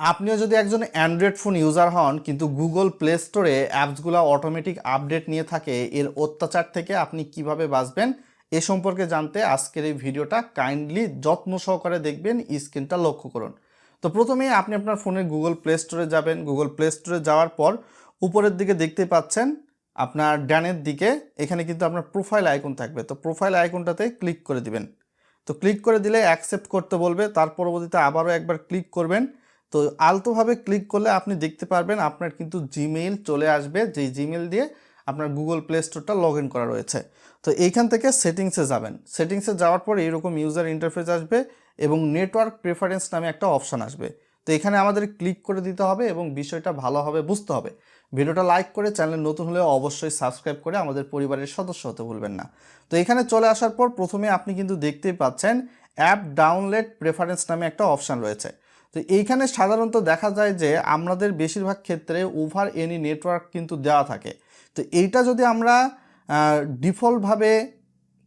আপনিও যদি একজন অ্যান্ড্রয়েড ফোন ইউজার হন, কিন্তু গুগল প্লে স্টোরে অ্যাপসগুলো অটোমেটিক আপডেট নিয়ে থাকে, এর অত্যাচার থেকে আপনি কীভাবে বাঁচবেন? এ সম্পর্কে জানতে আজকের এই ভিডিওটা কাইন্ডলি যত্ন সহকারে দেখবেন স্ক্রিনটা লক্ষ্য করুন। তো প্রথমেই আপনি আপনার ফোনের গুগল প্লে স্টোরে যাবেন। গুগল প্লে স্টোরে যাওয়ার পর উপরের দিকে দেখতে পাচ্ছেন আপনার ডানের দিকে, এখানে কিন্তু আপনার প্রোফাইল আইকন থাকবে। তো প্রোফাইল আইকনটাতে ক্লিক করে দিবেন। তো ক্লিক করে দিলে অ্যাকসেপ্ট করতে বলবে। তার পরবর্তীতে আবারও একবার ক্লিক করবেন। তো আলতোভাবে ক্লিক করলে আপনি দেখতে পারবেন আপনার কিন্তু জিমেইল চলে আসবে। যেই জিমেইল দিয়ে আপনার গুগল প্লে স্টোরটা লগ ইন করা রয়েছে। তো এইখান থেকে সেটিংসে যাবেন। সেটিংসে যাওয়ার পর এইরকম ইউজার ইন্টারফেস আসবে এবং নেটওয়ার্ক প্রেফারেন্স নামে একটা অপশান আসবে। তো এখানে আমাদের ক্লিক করে দিতে হবে এবং বিষয়টা ভালোভাবে বুঝতে হবে। ভিডিওটা লাইক করে চ্যানেল নতুন হলে অবশ্যই সাবস্ক্রাইব করে আমাদের পরিবারের সদস্য হতে ভুলবেন না। তো এখানে চলে আসার পর প্রথমে আপনি কিন্তু দেখতেই পাচ্ছেন অ্যাপ ডাউনলোড প্রেফারেন্স নামে একটা অপশান রয়েছে। তো এইখানে সাধারণত দেখা যায় যে আমাদের বেশিরভাগ ক্ষেত্রে ওভার এনি নেটওয়ার্ক কিন্তু দেওয়া থাকে। তো এইটা যদি আমরা ডিফল্টভাবে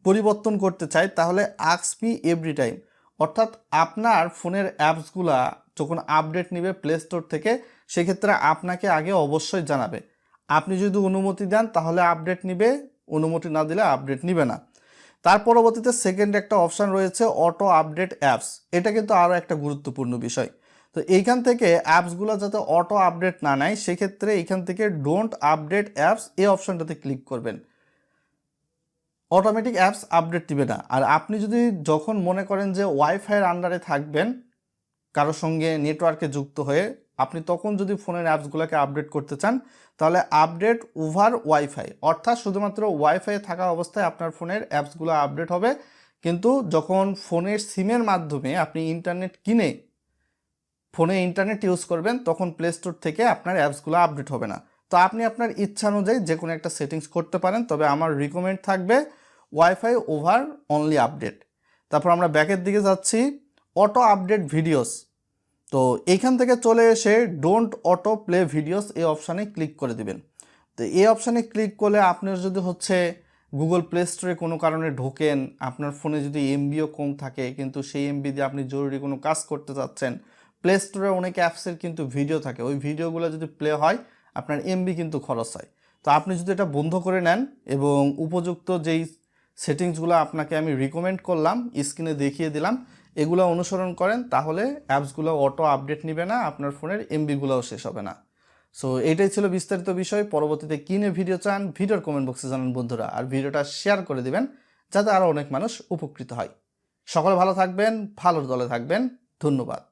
পরিবর্তন করতে চাই, তাহলে আক্সপি এভরি টাইম অর্থাৎ আপনার ফোনের অ্যাপসগুলা যখন আপডেট নেবে প্লে স্টোর থেকে, সেক্ষেত্রে আপনাকে আগে অবশ্যই জানাবে। আপনি যদি অনুমতি দেন, তাহলে আপডেট নিবে, অনুমতি না দিলে আপডেট নিবে না। তার পরবর্তীতে সেকেন্ড একটা অপশান রয়েছে অটো আপডেট অ্যাপস এটা কিন্তু আরও একটা গুরুত্বপূর্ণ বিষয়। তো এইখান থেকে অ্যাপসগুলো যাতে অটো আপডেট না নেয়, সেক্ষেত্রে এইখান থেকে ডোন্ট আপডেট অ্যাপস এই অপশানটাতে ক্লিক করবেন। অটোমেটিক অ্যাপস আপডেট দিবে না। আর আপনি যদি যখন মনে করেন যে ওয়াইফাইয়ের আন্ডারে থাকবেন কারোর সঙ্গে নেটওয়ার্কে যুক্ত হয়ে আপনি তখন যদি ফোনের অ্যাপসগুলোকে আপডেট করতে চান, তাহলে আপডেট ওভার ওয়াইফাই অর্থাৎ শুধুমাত্র ওয়াইফাই থাকা অবস্থায় আপনার ফোনের অ্যাপসগুলো আপডেট হবে। কিন্তু যখন ফোনের সিমের মাধ্যমে আপনি ইন্টারনেট কিনে ফোনে ইন্টারনেট ইউজ করবেন, তখন প্লে স্টোর থেকে আপনার অ্যাপসগুলো আপডেট হবে না। তো আপনি আপনার ইচ্ছা অনুযায়ী যে কোনো একটা সেটিংস করতে পারেন, তবে আমার রিকমেন্ড থাকবে ওয়াইফাই ওভার অনলি আপডেট তারপর আমরা ব্যাকের দিকে যাচ্ছি অটো আপডেট ভিডিওস তো এইখান থেকে চলে এসে ডোন্ট অটো প্লে ভিডিওস এই অপশানে ক্লিক করে দিবেন। তো এই অপশানে ক্লিক করলে আপনার যদি হচ্ছে গুগল প্লে স্টোরে কোনো কারণে ঢোকেন, আপনার ফোনে যদি এমবিও কম থাকে, কিন্তু সেই এমবি দিয়ে আপনি জরুরি কোনো কাজ করতে চাচ্ছেন প্লে স্টোরে অনেক অ্যাপসের কিন্তু ভিডিও থাকে। ওই ভিডিওগুলো যদি প্লে হয়, আপনার এমবি কিন্তু খরচ হয়। তো আপনি যদি এটা বন্ধ করে নেন এবং উপযুক্ত যেই সেটিংসগুলো আপনাকে আমি রিকমেন্ড করলাম স্ক্রিনে দেখিয়ে দিলাম এগুলো অনুসরণ করেন, তাহলে অ্যাপসগুলো অটো আপডেট নেবে না, আপনার ফোনের এমবিগুলোও শেষ হবে না। সো এটাই ছিল বিস্তারিত বিষয়। পরবর্তীতে কিনে ভিডিও চান, ভিডিওর কমেন্ট বক্সে জানান বন্ধুরা। আর ভিডিওটা শেয়ার করে দিবেন, যাতে আরও অনেক মানুষ উপকৃত হয়। সকলে ভালো থাকবেন ভালোর দলে থাকবেন। ধন্যবাদ।